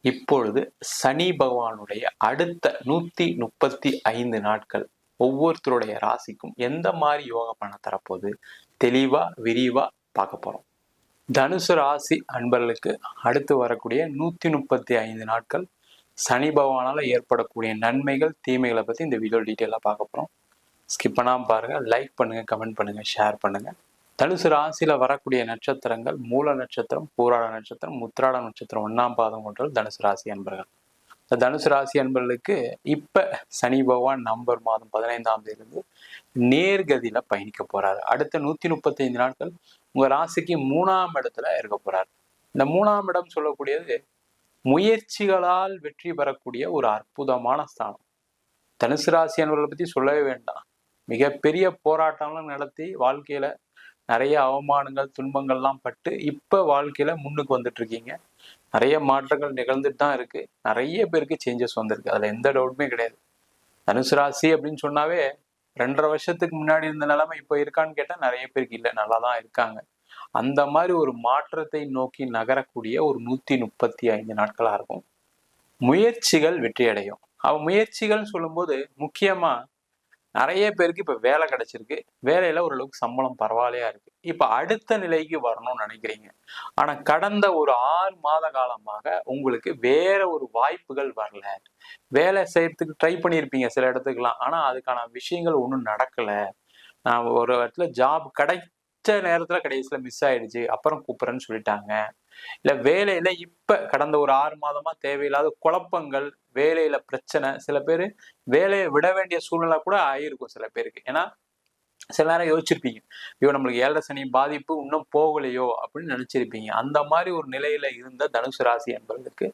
இப்பொழுது சனி பகவானுடைய அடுத்த நூத்தி முப்பத்தி ஐந்து நாட்கள் ஒவ்வொருத்தருடைய ராசிக்கும் எந்த மாதிரி யோக பண்ண தரப்போகுது? தெளிவா விரிவா பார்க்க போறோம். தனுசு ராசி அன்பர்களுக்கு அடுத்து வரக்கூடிய நூத்தி முப்பத்தி ஐந்து நாட்கள் சனி பகவானால ஏற்படக்கூடிய நன்மைகள் தீமைகளை பத்தி இந்த வீடியோ டீட்டெயிலாக பார்க்க போறோம். ஸ்கிப் பண்ணாமல் பாருங்க லைக் பண்ணுங்க கமெண்ட் பண்ணுங்க ஷேர் பண்ணுங்க. தனுசு ராசியில வரக்கூடிய நட்சத்திரங்கள் மூல நட்சத்திரம் பூராட நட்சத்திரம் முத்திராட நட்சத்திரம் ஒன்றாம் பாதம் கொண்டது தனுசு ராசி அன்பர்கள். இந்த தனுசு ராசி அன்பர்களுக்கு இப்போ சனி பகவான் நவம்பர் மாதம் பதினைந்தாம் தேதியிலிருந்து நேர்கதியில பயணிக்க போறாரு. அடுத்த நூற்றி முப்பத்தைந்து நாட்கள் உங்கள் ராசிக்கு மூணாம் இடத்துல இருக்க போறாரு. இந்த மூணாம் இடம் சொல்லக்கூடியது முயற்சிகளால் வெற்றி பெறக்கூடிய ஒரு அற்புதமான ஸ்தானம். தனுசு ராசி அன்பர்களை பற்றி சொல்லவே வேண்டாம். மிகப்பெரிய போராட்டம்லாம் நடத்தி வாழ்க்கையில நிறைய அவமானங்கள் துன்பங்கள்லாம் பட்டு இப்போ வாழ்க்கையில முன்னுக்கு வந்துட்டு இருக்கீங்க நிறைய மாற்றங்கள் நிகழ்ந்துட்டு தான் இருக்கு. நிறைய பேருக்கு சேஞ்சஸ் வந்திருக்கு. அதுல எந்த டவுட்டுமே கிடையாது. தனுசு ராசி அப்படின்னு சொன்னாவே ரெண்டரை வருஷத்துக்கு முன்னாடி இருந்த நிலைமை இப்போ இருக்கான்னு கேட்டால் நிறைய பேருக்கு இல்லை. நல்லா தான் இருக்காங்க. அந்த மாதிரி ஒரு மாற்றத்தை நோக்கி நகரக்கூடிய ஒரு நூத்தி முப்பத்தி ஐந்து நாட்களாக இருக்கும். முயற்சிகள் வெற்றி அடையும் அவ முயற்சிகள் சொல்லும்போது முக்கியமாக நிறைய பேருக்கு இப்ப வேலை கிடைச்சிருக்கு. வேலையில ஓரளவுக்கு சம்பளம் பரவாயில்லையா இருக்கு. இப்ப அடுத்த நிலைக்கு வரணும்னு நினைக்கிறீங்க. ஆனா கடந்த ஒரு ஆறு மாத காலமாக உங்களுக்கு வேற ஒரு வாய்ப்புகள் வரல. வேலை செய்யறதுக்கு ட்ரை பண்ணியிருப்பீங்க சில இடத்துக்குலாம் ஆனா அதுக்கான விஷயங்கள் ஒன்றும் நடக்கல. நான் ஒரு இடத்துல ஜாப் கிடை நேரத்துல கடைசியில மிஸ் ஆயிடுச்சு அப்புறம் கூப்பிடுறேன்னு சொல்லிட்டாங்க. இல்ல வேலையில இப்ப கடந்த ஒரு ஆறு மாதமா தேவையில்லாத குழப்பங்கள் வேலையில பிரச்சனை சில பேர் வேலையை விட வேண்டிய சூழ்நிலை கூட ஆயிருக்கும் சில பேருக்கு. ஏன்னா சில நேரம் யோசிச்சிருப்பீங்க. ஐயோ நம்மளுக்கு ஏழரை சனி பாதிப்பு இன்னும் போகலையோ அப்படின்னு நினைச்சிருப்பீங்க. அந்த மாதிரி ஒரு நிலையில இருந்த தனுசு ராசி என்பவர்களுக்கு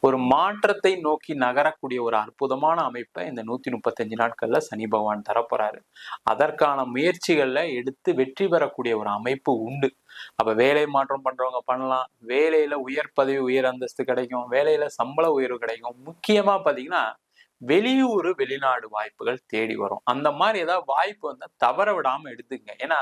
ஒரு மாற்றத்தை நோக்கி நகரக்கூடிய ஒரு அற்புதமான அமைப்பை இந்த நூத்தி முப்பத்தஞ்சு நாட்கள்ல சனி பகவான் தரப்போறாரு. அதற்கான முயற்சிகள்ல எடுத்து வெற்றி பெறக்கூடிய ஒரு அமைப்பு உண்டு. அப்ப வேலை மாற்றம் பண்றவங்க பண்ணலாம். வேலையில உயர் பதவி உயர் அந்தஸ்து கிடைக்கும். வேலையில சம்பள உயர்வு கிடைக்கும். முக்கியமா பாத்தீங்கன்னா வெளியூர் வெளிநாடு வாய்ப்புகள் தேடி வரும். அந்த மாதிரி ஏதாவது வாய்ப்பு வந்து தவற விடாம எடுத்துங்க ஏன்னா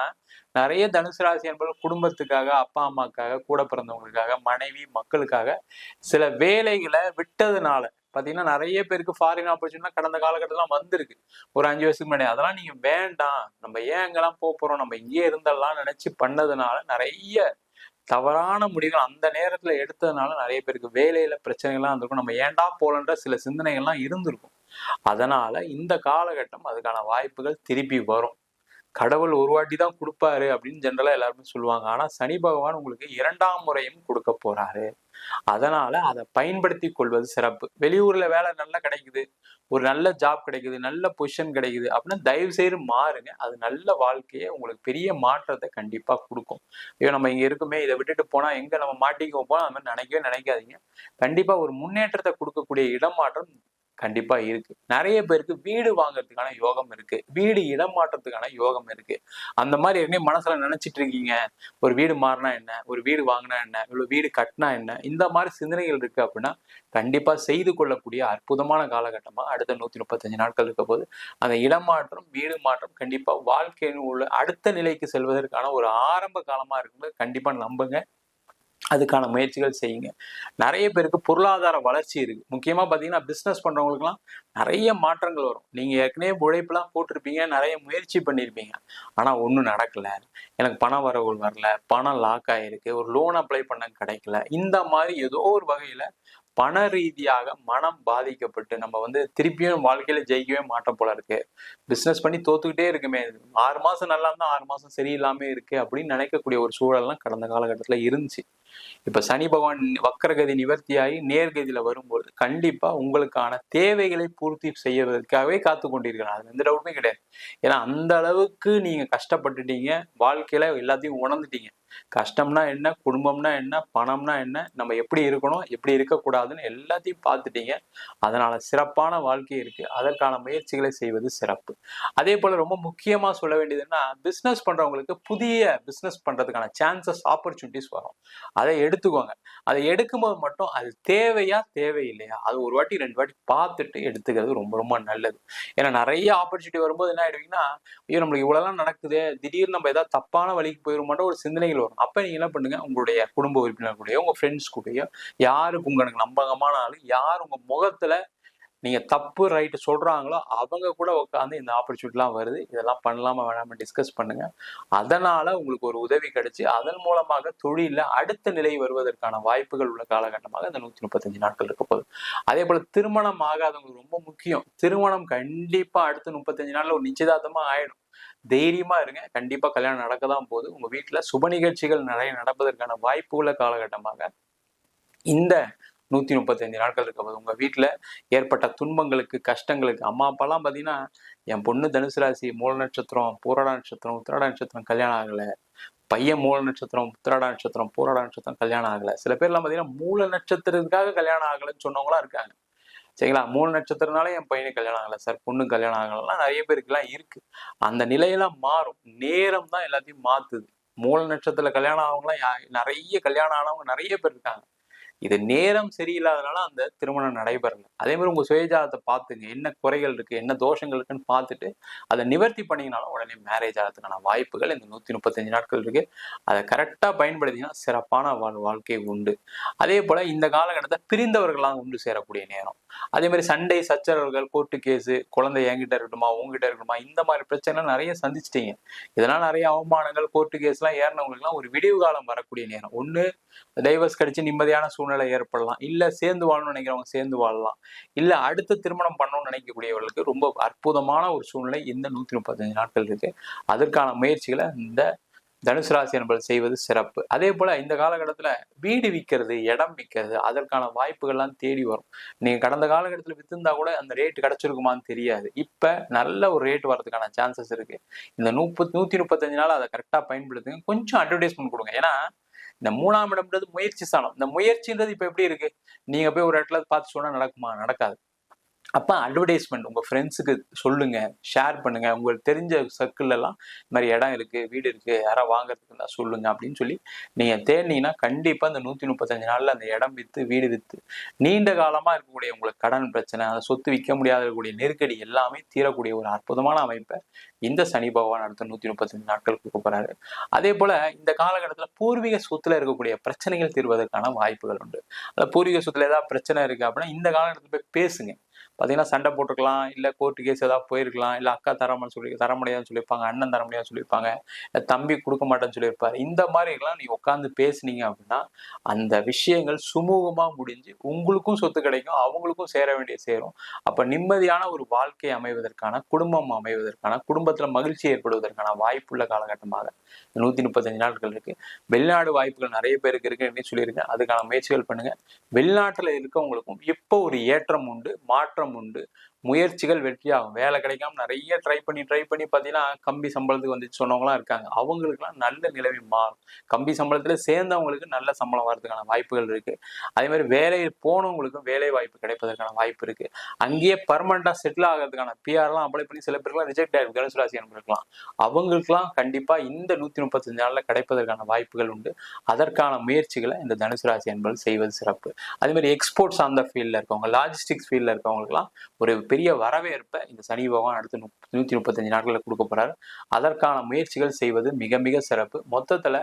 நிறைய தனுசு ராசி என்பது குடும்பத்துக்காக அப்பா அம்மாக்காக கூட பிறந்தவங்களுக்காக மனைவி மக்களுக்காக சில வேலைகளை விட்டதுனால பாத்தீங்கன்னா நிறைய பேருக்கு ஃபாரின் ஆப்பர்ச்சுனிட்டி கடந்த காலகட்டத்திலாம் வந்திருக்கு. ஒரு அஞ்சு வருஷத்துக்கு முன்னாடி. அதெல்லாம் நீங்க வேண்டாம். நம்ம ஏன் அங்கெல்லாம் போக போறோம்? நம்ம இங்கேயே இருந்தெல்லாம் நினைச்சு பண்ணதுனால நிறைய தவறான முடிவுகள் அந்த நேரத்தில் எடுத்ததுனால நிறைய பேருக்கு வேலையில பிரச்சனைகள்லாம் இருந்திருக்கும் நம்ம ஏன்டா போலன்ற சில சிந்தனைகள்லாம் இருந்திருக்கும். அதனால இந்த காலகட்டம் அதுக்கான வாய்ப்புகள் திருப்பி வரும். கடவுள் ஒரு வாட்டி தான் கொடுப்பாரு அப்படின்னு ஜென்ரலா எல்லாருமே சொல்லுவாங்க. ஆனா சனி பகவான் உங்களுக்கு இரண்டாம் முறையும் கொடுக்க போறாரு. அதனால அதை பயன்படுத்தி கொள்வது சிறப்பு. வெளியூர்ல வேலை நல்லா கிடைக்குது. ஒரு நல்ல ஜாப் கிடைக்குது நல்ல பொசிஷன் கிடைக்குது அப்படின்னா தயவு செய்து மாறுங்க. அது நல்ல வாழ்க்கையை உங்களுக்கு பெரிய மாற்றத்தை கண்டிப்பா கொடுக்கும். ஐயோ நம்ம இங்க இருக்குமே இதை விட்டுட்டு போனா எங்க நம்ம மாட்டிக்க போனா அந்த மாதிரி நினைக்கவே நினைக்காதீங்க. கண்டிப்பா ஒரு முன்னேற்றத்தை கொடுக்கக்கூடிய இடமாற்றம் கண்டிப்பா இருக்கு. நிறைய பேருக்கு வீடு வாங்குறதுக்கான யோகம் இருக்கு. வீடு இடம் மாற்றத்துக்கான யோகம் இருக்கு. அந்த மாதிரி ஏற்கனவே மனசுல நினைச்சிட்டு இருக்கீங்க. ஒரு வீடு மாறினா என்ன? ஒரு வீடு வாங்கினா என்ன? இவ்வளவு வீடு கட்டினா என்ன? இந்த மாதிரி சிந்தனைகள் இருக்கு அப்படின்னா கண்டிப்பா செய்து கொள்ளக்கூடிய அற்புதமான காலகட்டமா அடுத்த நூத்தி முப்பத்தஞ்சு நாட்கள் இருக்க போது அந்த இடமாற்றம் வீடு மாற்றம் கண்டிப்பா வாழ்க்கையின் உள்ள அடுத்த நிலைக்கு செல்வதற்கான ஒரு ஆரம்ப காலமா இருக்கும்போது கண்டிப்பா நம்புங்க. அதுக்கான முயற்சிகள் செய்யுங்க. நிறைய பேருக்கு பொருளாதார வளர்ச்சி இருக்கு. முக்கியமா பாத்தீங்கன்னா பிசினஸ் பண்ணுறவங்களுக்குலாம் நிறைய மாற்றங்கள் வரும். நீங்க ஏற்கனவே உழைப்பெல்லாம் போட்டிருப்பீங்க நிறைய முயற்சி பண்ணியிருப்பீங்க ஆனா ஒன்றும் நடக்கல. எனக்கு பண வரவுகள் வரல. பணம் லாக் ஆயிருக்கு. ஒரு லோன் அப்ளை பண்ண கிடைக்கல. இந்த மாதிரி ஏதோ ஒரு வகையில பண ரீதியாக மனம் பாதிக்கப்பட்டு நம்ம வந்து திருப்பியும் வாழ்க்கையில ஜெயிக்கவே மாட்டோம் போல இருக்கு. பிசினஸ் பண்ணி தோத்துக்கிட்டே இருக்குமே. ஆறு மாசம் நல்லா இருந்தா ஆறு மாசம் சரியில்லாம இருக்கு அப்படின்னு நினைக்கக்கூடிய ஒரு சூழல்லாம் கடந்த காலகட்டத்துல இருந்துச்சு. இப்ப சனி பகவான் வக்கரகதி நிவர்த்தியாகி நேர்கதியில வரும்போது கண்டிப்பா உங்களுக்கான தேவைகளை பூர்த்தி செய்யறதுக்காகவே காத்து கொண்டிருக்கலாம் அது எந்த டவுட்டுமே கிடையாது. ஏன்னா அந்த அளவுக்கு நீங்க கஷ்டப்பட்டுட்டீங்க. வாழ்க்கையில எல்லாத்தையும் உணர்ந்துட்டீங்க. கஷ்டம்னா என்ன குடும்பம்னா என்ன பணம்னா என்ன நம்ம எப்படி இருக்கணும் எப்படி இருக்கக்கூடாதுன்னு எல்லாத்தையும் பார்த்துட்டீங்க. அதனால சிறப்பான வாழ்க்கை இருக்கு. அதற்கான முயற்சிகளை செய்வது சிறப்பு. அதே போல ரொம்ப முக்கியமா சொல்ல வேண்டியதுன்னா பிசினஸ் பண்றவங்களுக்கு புதிய பிசினஸ் பண்றதுக்கான சான்சஸ் ஆப்பர்ச்சுனிட்டிஸ் வரும். அதை எடுத்துக்கோங்க. அதை எடுக்கும்போது மட்டும் அது தேவையா தேவையில்லையா? அது ஒரு வாட்டி ரெண்டு வாட்டி பார்த்துட்டு எடுத்துக்கிறது ரொம்ப ரொம்ப நல்லது. ஏன்னா நிறைய ஆப்பர்ச்சுனிட்டி வரும்போது என்ன ஆயிடுவீங்கன்னா ஐயோ நம்மளுக்கு இவ்வளவுலாம் நடக்குது திடீர்னு நம்ம ஏதாவது தப்பான வழிக்கு போயிருமாட்டோம் ஒரு சிந்தனைகள் வரும். அப்ப நீங்க என்ன பண்ணுங்க? உங்களுடைய குடும்ப உறுப்பினர் கூடயோ உங்க ஃப்ரெண்ட்ஸ் கூடயோ யாருக்கு உங்களுக்கு நம்பகமான ஆளு யார் உங்க முகத்துல நீங்க தப்பு ரைட்டு சொல்றாங்களோ அவங்க கூட உட்காந்து இந்த ஆப்பர்ச்சுனிட்டிலாம் வருது. இதெல்லாம் பண்ணலாமா வேணாமல் டிஸ்கஸ் பண்ணுங்க. அதனால உங்களுக்கு ஒரு உதவி கிடைச்சு அதன் மூலமாக தொழிலில் அடுத்த நிலை வருவதற்கான வாய்ப்புகள் உள்ள காலகட்டமாக இந்த நூத்தி முப்பத்தஞ்சு நாட்கள் இருக்க போகுது. அதே போல திருமணம் ஆகாதவங்களுக்கு ரொம்ப முக்கியம். திருமணம் கண்டிப்பா அடுத்த முப்பத்தஞ்சு நாள்ல ஒரு நிச்சயதார்த்தமாக ஆயிடும். தைரியமா இருங்க. கண்டிப்பா கல்யாணம் நடக்க தான் போகுது. உங்க வீட்டுல சுப நிகழ்ச்சிகள் நிறைய நடப்பதற்கான வாய்ப்புகளை காலகட்டமாக இந்த நூத்தி முப்பத்தஞ்சு நாட்கள் இருக்க போது உங்க வீட்டுல ஏற்பட்ட துன்பங்களுக்கு கஷ்டங்களுக்கு அம்மா அப்பாலாம் பாத்தீங்கன்னா என் பொண்ணு தனுசு ராசி மூல நட்சத்திரம் பூரட நட்சத்திரம் உத்திராட நட்சத்திரம் கல்யாணம் ஆகல. பையன் மூல நட்சத்திரம் உத்திராட நட்சத்திரம் பூரட நட்சத்திரம் கல்யாணம் ஆகல. சில பேர்லாம் பாத்தீங்கன்னா மூல நட்சத்திரத்துக்காக கல்யாணம் ஆகலைன்னு சொன்னவங்களா இருக்காங்க. சரிங்களா? மூணு நட்சத்திரனால என் பையனுக்கு கல்யாணம் ஆகலை சார். பொண்ணு கல்யாணம் ஆகலாம் நிறைய பேருக்குலாம் இருக்கு. அந்த நிலையெல்லாம் மாறும். நேரம் தான் எல்லாத்தையும் மாத்துது. மூல நட்சத்திரத்துல கல்யாணம் ஆகவங்களாம் நிறைய கல்யாணம் ஆனவங்க நிறைய பேர் இருக்காங்க. இது நேரம் சரியில்லாதனால அந்த திருமணம் நடைபெறல. அதே மாதிரி உங்க சுயஜாதத்தை பார்த்துங்க. என்ன குறைகள் இருக்கு என்ன தோஷங்கள் இருக்குன்னு பார்த்துட்டு அதை நிவர்த்தி பண்ணீங்கனாலும் உடனே மேரேஜ் ஆகிறதுக்கான வாய்ப்புகள் இந்த நூத்தி முப்பத்தஞ்சு நாட்கள் இருக்கு. அதை கரெக்டா பயன்படுத்திங்கன்னா சிறப்பான வாழ் வாழ்க்கை உண்டு. அதே போல இந்த காலகட்டத்தை பிரிந்தவர்களாக உண்டு சேரக்கூடிய நேரம். அதே மாதிரி சண்டை சச்சரவுகள் கோர்ட்டு கேஸு குழந்தை என்கிட்ட இருக்கட்டுமா உங்ககிட்ட இருக்கட்டுமா இந்த மாதிரி பிரச்சனை நிறைய சந்திச்சிட்டீங்க. இதெல்லாம் நிறைய அவமானங்கள் கோர்ட்டு கேஸ் எல்லாம் ஏறினவங்களுக்குலாம் ஒரு விடிவு காலம் வரக்கூடிய நேரம். ஒண்ணு டைவர்ஸ் கிடைச்சி நிம்மதியான சூழ்நிலை ஏற்படலாம். இல்ல சேர்ந்து வாழணும்னு நினைக்கிறவங்க சேர்ந்து வாழலாம். இல்ல அடுத்த திருமணம் பண்ணணும்னு நினைக்கக்கூடியவர்களுக்கு ரொம்ப அற்புதமான ஒரு சூழ்நிலை இந்த நூத்தி முப்பத்தஞ்சு நாட்கள் இருக்கு. அதற்கான முயற்சிகளை இந்த தனுசு ராசி என்பது செய்வது சிறப்பு. அதே போல இந்த காலகட்டத்துல வீடு விற்கிறது இடம் விற்கிறது அதற்கான வாய்ப்புகள்லாம் தேடி வரும். நீங்க கடந்த காலகட்டத்தில் வித்திருந்தா கூட அந்த ரேட் கிடைச்சிருக்குமான்னு தெரியாது. இப்ப நல்ல ஒரு ரேட் வரதுக்கான சான்சஸ் இருக்கு. இந்த முப்பத்தி நூத்தி முப்பத்தஞ்சு நாள் அதை கரெக்டா பயன்படுத்துங்க. கொஞ்சம் அட்வர்டைஸ்மெண்ட் கொடுங்க. ஏன்னா இந்த மூணாம் இடம்ன்றது முயற்சி சாணம் இந்த முயற்சின்றது இப்ப எப்படி இருக்கு? நீங்க போய் ஒரு இடத்துல பார்த்து சொன்னா நடக்குமா? நடக்காது. அப்போ அட்வர்டைஸ்மெண்ட் உங்கள் ஃப்ரெண்ட்ஸுக்கு சொல்லுங்க ஷேர் பண்ணுங்க. உங்களுக்கு தெரிஞ்ச சர்க்கிள் எல்லாம் இந்த மாதிரி இடம் இருக்கு வீடு இருக்கு யாராவது வாங்குறதுக்கு இருந்தால் சொல்லுங்க அப்படின்னு சொல்லி நீங்க தேடினீங்கன்னா கண்டிப்பா அந்த நூத்தி முப்பத்தஞ்சு நாள்ல அந்த இடம் வித்து வீடு விற்று நீண்ட காலமா இருக்கக்கூடிய உங்களுக்கு கடன் பிரச்சனை அந்த சொத்து விற்க முடியாத இருக்கக்கூடிய நெருக்கடி எல்லாமே தீரக்கூடிய ஒரு அற்புதமான அமைப்பை இந்த சனி பகவான் அடுத்த நூத்தி முப்பத்தஞ்சு நாட்கள் கொடுக்க போறாரு அதே போல இந்த காலகட்டத்தில் பூர்வீக சொத்துல இருக்கக்கூடிய பிரச்சனைகள் தீர்வதற்கான வாய்ப்புகள் உண்டு. அந்த பூர்வீக சொத்துல ஏதாவது பிரச்சனை இருக்கு அப்படின்னா இந்த காலகட்டத்தில் போய் பேசுங்க. பார்த்தீங்கன்னா சண்டை போட்டுருக்கலாம் இல்லை கோர்ட்டு கேஸ் ஏதாவது போயிருக்கலாம் இல்லை அக்கா தரமான்னு சொல்லி தர முடியாதுன்னு சொல்லியிருப்பாங்க அண்ணன் தர முடியாதுன்னு சொல்லியிருப்பாங்க தம்பி கொடுக்க மாட்டேன்னு சொல்லியிருப்பாரு. இந்த மாதிரிலாம் நீ உட்காந்து பேசுனீங்க அப்படின்னா அந்த விஷயங்கள் சுமூகமாக முடிஞ்சு உங்களுக்கும் சொத்து கிடைக்கும் அவங்களுக்கும் சேர வேண்டிய சேரும். அப்போ நிம்மதியான ஒரு வாழ்க்கை அமைவதற்கான குடும்பம் அமைவதற்கான குடும்பத்தில் மகிழ்ச்சி ஏற்படுவதற்கான வாய்ப்புள்ள காலகட்டமாக நூற்றி முப்பத்தஞ்சு நாட்கள் இருக்குது வெளிநாடு வாய்ப்புகள் நிறைய பேருக்கு இருக்குன்னு சொல்லியிருக்கேன். அதுக்கான முயற்சிகள் பண்ணுங்கள் வெளிநாட்டில் இருக்கவங்களுக்கும் இப்போ ஒரு ஏற்றம் உண்டு மாற்றம் மாற்றம் உண்டு. முயற்சிகள் வெற்றியாகும். வேலை கிடைக்காம நிறைய ட்ரை பண்ணி ட்ரை பண்ணி பார்த்தீங்கன்னா கம்பி சம்பளத்துக்கு வந்து சொன்னவங்களாம் இருக்காங்க. அவங்களுக்குலாம் நல்ல நிலைமை மாறும். கம்பி சம்பளத்துல சேர்ந்தவங்களுக்கு நல்ல சம்பளம் வர்றதுக்கான வாய்ப்புகள் இருக்கு. அதே மாதிரி வேலையில் போனவங்களுக்கும் வேலை வாய்ப்பு கிடைப்பதற்கான வாய்ப்பு இருக்கு. அங்கேயே பர்மனண்டா செட்டில் ஆகிறதுக்கான பிஆர்லாம் அப்ளை பண்ணி சில பேருக்குலாம் ரிஜெக்ட் ஆகிடும் தனுசு ராசி அனுப்பிருக்கலாம் அவங்களுக்குலாம் கண்டிப்பாக இந்த நூற்றி முப்பத்தஞ்சு நாளில் கிடைப்பதற்கான வாய்ப்புகள் உண்டு. அதற்கான முயற்சிகளை இந்த தனுசு ராசி என்பது செய்வது சிறப்பு. அதே மாதிரி எக்ஸ்போர்ட்ஸ் அந்த ஃபீல்டில் இருக்கவங்க லாஜிஸ்டிக்ஸ் ஃபீல்டில் இருக்கவங்களுக்குலாம் ஒரு பெரிய வரவேற்பை இந்த சனி பகவான் அடுத்து நூற்றி முப்பத்தஞ்சு நாட்களில் கொடுக்க போறாரு. அதற்கான முயற்சிகள் செய்வது மிக மிக சிறப்பு. மொத்தத்தில்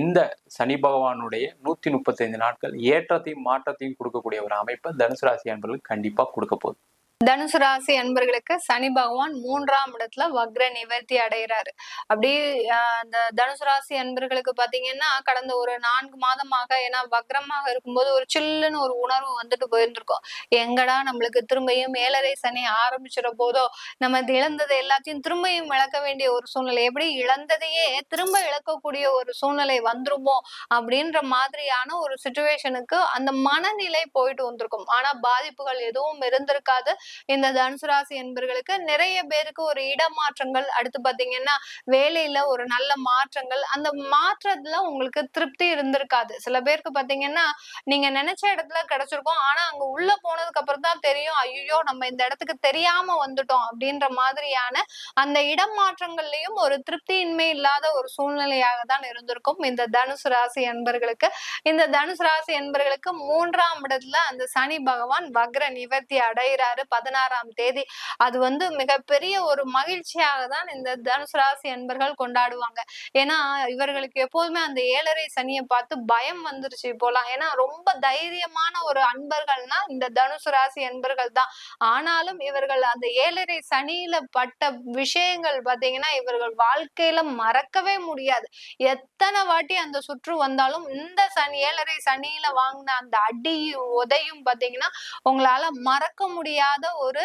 இந்த சனி பகவானுடைய நூற்றி முப்பத்தைந்து நாட்கள் ஏற்றத்தையும் மாற்றத்தையும் கொடுக்கக்கூடிய ஒரு அமைப்பை தனுசு ராசி அன்பர்களுக்கு கண்டிப்பாக கொடுக்க போகுது. தனுசு ராசி அன்பர்களுக்கு சனி பகவான் மூன்றாம் இடத்துல வக்ர நிவர்த்தி அடைகிறாரு. அப்படி ஆஹ் அந்த தனுசு ராசி அன்பர்களுக்கு பாத்தீங்கன்னா கடந்த ஒரு நான்கு மாதமாக ஏன்னா வக்ரமாக இருக்கும்போது ஒரு சில்லுன்னு ஒரு உணர்வு வந்துட்டு போயிருந்திருக்கோம். எங்கடா நம்மளுக்கு திரும்பியும் மேலரை சனி ஆரம்பிச்சிட போதோ நம்ம இழந்தது எல்லாத்தையும் திரும்பியும் இழக்க வேண்டிய ஒரு சூழ்நிலை எப்படி இழந்ததையே திரும்ப இழக்கக்கூடிய ஒரு சூழ்நிலை வந்துருமோ அப்படின்ற மாதிரியான ஒரு சுச்சுவேஷனுக்கு அந்த மனநிலை போயிட்டு வந்திருக்கும். ஆனா பாதிப்புகள் எதுவும் இருந்திருக்காது. இந்த தனுசு ராசி என்பர்களுக்கு நிறைய பேருக்கு ஒரு இடமாற்றங்கள். அடுத்து பாத்தீங்கன்னா வேலையில ஒரு நல்ல மாற்றங்கள். அந்த மாற்றத்துல உங்களுக்கு திருப்தி இருந்திருக்காது. சில பேருக்கு பாத்தீங்கன்னா நீங்க நினைச்ச இடத்துல கிடைச்சிருக்கும். ஆனா அங்க உள்ள போனதுக்கு அப்புறம் தான் தெரியும். ஐயோ நம்ம இந்த இடத்துக்கு தெரியாம வந்துட்டோம் அப்படின்ற மாதிரியான அந்த இடம் மாற்றங்கள்லயும் ஒரு திருப்தியின்மை இல்லாத ஒரு சூழ்நிலையாக தான் இருந்திருக்கும் இந்த தனுசு ராசி என்பர்களுக்கு. இந்த தனுசு ராசி என்பர்களுக்கு மூன்றாம் இடத்துல அந்த சனி பகவான் வக்ர நிவர்த்தி அடைகிறாரு. பதினாறாம் தேதி. அது வந்து மிகப்பெரிய ஒரு மகிழ்ச்சியாக தான் இந்த தனுசு ராசி அன்பர்கள் கொண்டாடுவாங்க. ஏன்னா இவர்களுக்கு எப்போதுமே அந்த ஏழரை சனியை பார்த்து பயம் வந்துருச்சு போலாம் ஏன்னா ரொம்ப தைரியமான ஒரு அன்பர்கள்னா இந்த தனுசு ராசி அன்பர்கள் தான். ஆனாலும் இவர்கள் அந்த ஏழரை சனியில பட்ட விஷயங்கள் பாத்தீங்கன்னா இவர்கள் வாழ்க்கையில மறக்கவே முடியாது. எத்தனை வாட்டி அந்த சுற்று வந்தாலும் இந்த சனி ஏழரை சனியில வாங்கின அந்த அடியும் உதையும் பாத்தீங்கன்னா உங்களால மறக்க முடியாத ஒரு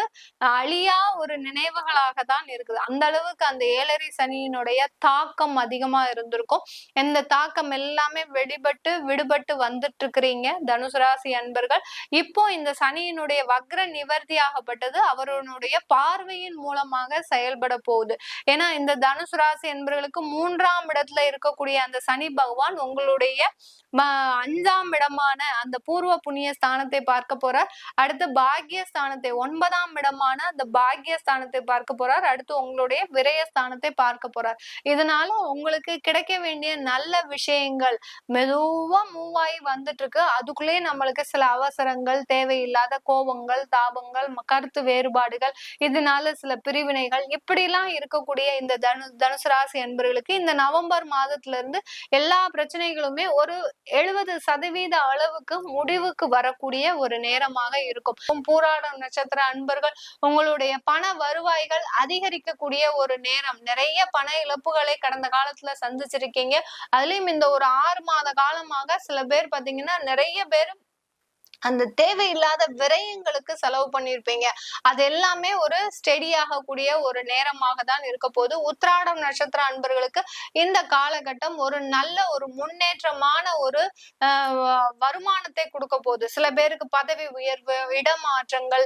அழியா ஒரு நினைவுகளாக தான் இருக்குது. அந்த அளவுக்கு அந்த ஏழரை சனியினுடைய தாக்கம் அதிகமா இருந்திருக்கும். இந்த தாக்கம் எல்லாமே வெளிப்பட்டு விடுபட்டு வந்துட்டு இருக்கிறீங்க தனுசு ராசி அன்பர்கள். இப்போ இந்த சனியினுடைய வக்ர நிவர்த்தி ஆகப்பட்டது அவருடைய பார்வையின் மூலமாக செயல்பட போகுது. ஏன்னா இந்த தனுசு ராசி என்பர்களுக்கு மூன்றாம் இடத்துல இருக்கக்கூடிய அந்த சனி பகவான் உங்களுடைய அஞ்சாம் இடமான அந்த பூர்வ புண்ணிய ஸ்தானத்தை பார்க்க போற அடுத்து பாக்கிய ஸ்தானத்தை ஒன் ஒன்பதாம் இடமான அந்த பாக்கிய ஸ்தானத்தை பார்க்க போறார். அடுத்து உங்களுடைய விரய ஸ்தானத்தை பார்க்க போறார். இதனால உங்களுக்கு கிடைக்க வேண்டிய நல்ல விஷயங்கள் மெதுவா மூவ் ஆகி வந்துட்டு இருக்கு அதுக்குள்ளேயே நம்மளுக்கு சில அவசரங்கள் தேவையில்லாத கோபங்கள் தாபங்கள் கருத்து வேறுபாடுகள் இதனால சில பிரிவினைகள் இப்படிலாம் இருக்கக்கூடிய இந்த தனு தனுசு ராசி என்பர்களுக்கு இந்த நவம்பர் மாதத்துல இருந்து எல்லா பிரச்சனைகளுமே ஒரு எழுபது சதவீத அளவுக்கு முடிவுக்கு வரக்கூடிய ஒரு நேரமாக இருக்கும். பூராடம் இருக்கிற அன்பர்கள் உங்களுடைய பண வருவாய்கள் அதிகரிக்கக்கூடிய ஒரு நேரம். நிறைய பண இழப்புகளை கடந்த காலத்துல சந்திச்சிருக்கீங்க. அதுலயும் இந்த ஒரு ஆறு மாத காலமாக சில பேர் பாத்தீங்கன்னா நிறைய பேர் அந்த தேவையில்லாத விரயங்களுக்கு செலவு பண்ணியிருப்பீங்க அது எல்லாமே ஒரு ஸ்டெடி ஆகக்கூடிய ஒரு நேரமாக தான் இருக்க போது உத்ராடம் நட்சத்திர அன்பர்களுக்கு இந்த காலகட்டம் ஒரு நல்ல ஒரு முன்னேற்றமான ஒரு வருமானத்தை கொடுக்க போகுது. சில பேருக்கு பதவி உயர்வு இடமாற்றங்கள்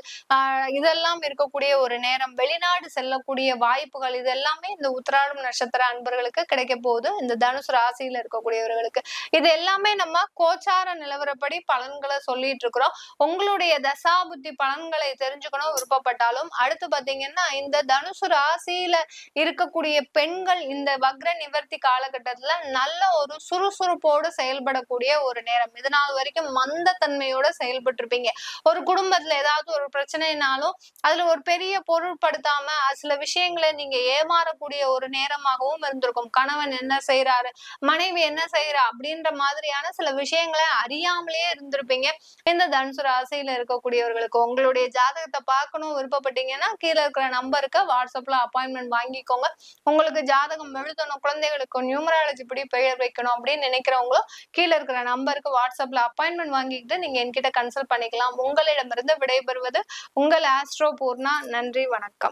இதெல்லாம் இருக்கக்கூடிய ஒரு நேரம் வெளிநாடு செல்லக்கூடிய வாய்ப்புகள் இது எல்லாமே இந்த உத்ராடம் நட்சத்திர அன்பர்களுக்கு கிடைக்க போகுது. இந்த தனுசு ராசியில இருக்கக்கூடியவர்களுக்கு. இது எல்லாமே நம்ம கோச்சார நிலவரப்படி பலன்களை சொல்லிட்டு இருக்கிறோம் உங்களுடைய தசாபுத்தி பலன்களை தெரிஞ்சுக்கணும் விருப்பப்பட்டாலும். அடுத்து பாத்தீங்கன்னா இந்த தனுசு ராசியில இருக்கக்கூடிய பெண்கள் இந்த வக்ர நிவர்த்தி காலகட்டத்துல நல்ல ஒரு சுறுசுறுப்போடு செயல்படக்கூடிய ஒரு நேரம். இது நாள் வரைக்கும் மந்த தன்மையோட செயல்பட்டு இருப்பீங்க ஒரு குடும்பத்துல ஏதாவது ஒரு பிரச்சனைனாலும் அதுல ஒரு பெரிய பொருட்படுத்தாம சில விஷயங்களை நீங்க ஏமாறக்கூடிய ஒரு நேரமாகவும் இருந்திருக்கும். கணவன் என்ன செய்யறாரு மனைவி என்ன செய்யறா அப்படின்ற மாதிரியான சில விஷயங்களை அறியாமலே இருந்திருப்பீங்க. இந்த தனுசு ராசியில இருக்கக்கூடியவர்களுக்கு உங்களுடைய ஜாதகத்தை பார்க்கணும் விருப்பப்பட்டீங்கன்னா கீழே இருக்கிற நம்பருக்கு வாட்ஸ்அப்ல அப்பாயின்மெண்ட் வாங்கிக்கோங்க. உங்களுக்கு ஜாதகம் எழுதணும் குழந்தைகளுக்கு நியூமராலஜி படி பெயர் வைக்கணும் அப்படின்னு நினைக்கிறவங்களும் கீழே இருக்கிற நம்பருக்கு வாட்ஸ்அப்ல அப்பாயின்மெண்ட் வாங்கிக்கிட்டு நீங்க என்கிட்ட கன்சல்ட் பண்ணிக்கலாம். உங்களிடமிருந்து விடைபெறுவது உங்கள் ஆஸ்ட்ரோ பூர்ணா. நன்றி வணக்கம்.